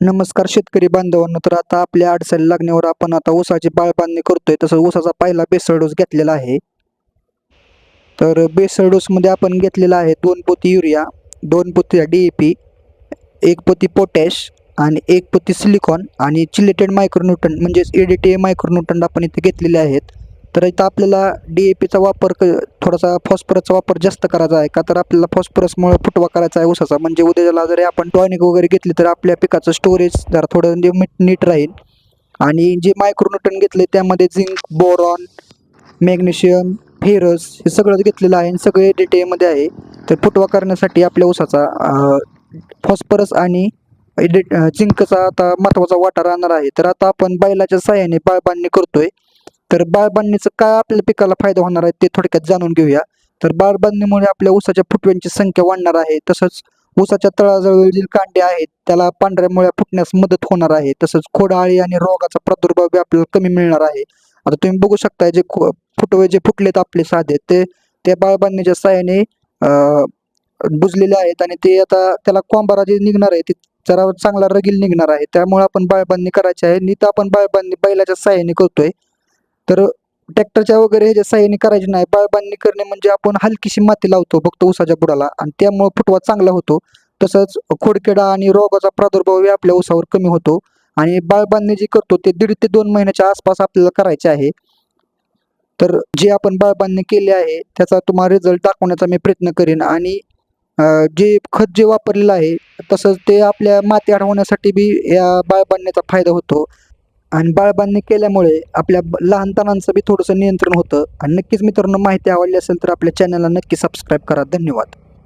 नमस्कार शेतकरी बांधवांनो तर आता आपल्या अडचणी लागण्यावर आपण आता ऊसाची बाळबांधणी करतोय. तसं ऊसाचा पहिला बेसळ डोस घेतलेला आहे. तर बेसळ डोसमध्ये आपण घेतलेला आहे दोन पोती युरिया दोन पोती डी ए पी एक पोती पोटॅश आणि एक पोती सिलिकॉन आणि चिलेटेड मायक्रोन्यूटन म्हणजेच ए डी टी ए मायक्रोन्यूटन आपण इथे घेतलेले आहेत. तर इथं आपल्याला डी ए पीचा वापर क थोडासा फॉस्फरसचा वापर जास्त करायचा आहे. का तर आपल्याला फॉस्फरसमुळे फुटवा करायचा आहे ऊसाचा. म्हणजे उद्याला जरी आपण टॉनिक वगैरे घेतली तर आपल्या पिकाचं स्टोरेज जरा थोडं म्हणजे नीट राहील. आणि जे मायक्रोन्यूटन घेतले त्यामध्ये झिंक बोरॉन मॅग्नेशियम फेरस हे सगळं घेतलेलं आहे आणि सगळे डी एमध्ये आहे. तर फुटवा करण्यासाठी आपल्या ऊसाचा फॉस्फरस आणि झिंकचा आता महत्त्वाचा वाटा राहणार आहे. तर आता आपण बैलाच्या साह्याने बाळबांधणी करतोय. तर बाळबांनीचं काय आपल्या पिकाला फायदा होणार आहे ते थोडक्यात जाणून घेऊया. तर बाळबांधणीमुळे आपल्या ऊसाच्या फुटव्यांची संख्या वाढणार आहे तसंच ऊसाच्या तळाजवळील कांडे आहेत त्याला पांढऱ्या मुळ्या फुटण्यास मदत होणार आहे तसंच खोडाळी आणि रोगाचा प्रादुर्भाव बी आपल्याला कमी मिळणार आहे. आता तुम्ही बघू शकता जे खो फुटवे जे फुटलेत आपले साधे ते त्या बाळबांनीच्या साह्याने बुजलेले आहेत आणि ते आता त्याला कोंबारा जे निघणार आहे ते जरा चांगला रगील निघणार आहे त्यामुळे आपण बाळबांधणी करायची आहे. नीत आपण बाळबांधणी बैलाच्या साह्याने करतोय. तर ट्रॅक्टरच्या वगैरे ह्याच्या साह्याने करायची नाही बाळबांधणी करणे म्हणजे आपण हलकीशी माती लावतो फक्त ऊसाच्या बुडाला आणि त्यामुळे फुटवा चांगला होतो. तसंच खोडकिडा आणि रोगाचा प्रादुर्भावही आपल्या ऊसावर कमी होतो आणि बाळबांधणी जी करतो ते दीड ते दोन महिन्याच्या आसपास आपल्याला करायचे आहे. तर जे आपण बाळबांधणी केली आहे त्याचा तुम्हाला रिझल्ट दाखवण्याचा मी प्रयत्न करेन आणि जे खत जे वापरलेलं आहे तसंच ते आपल्या माती अडवण्यासाठी बी या बाळबांधणीचा फायदा होतो. आणि बाळबांनी केल्यामुळे आपल्या लहानपणांचं बी थोडंसं नियंत्रण होतं. आणि नक्कीच मित्रांनो माहिती आवडली असेल तर आपल्या चॅनलला नक्की सबस्क्राईब करा. धन्यवाद.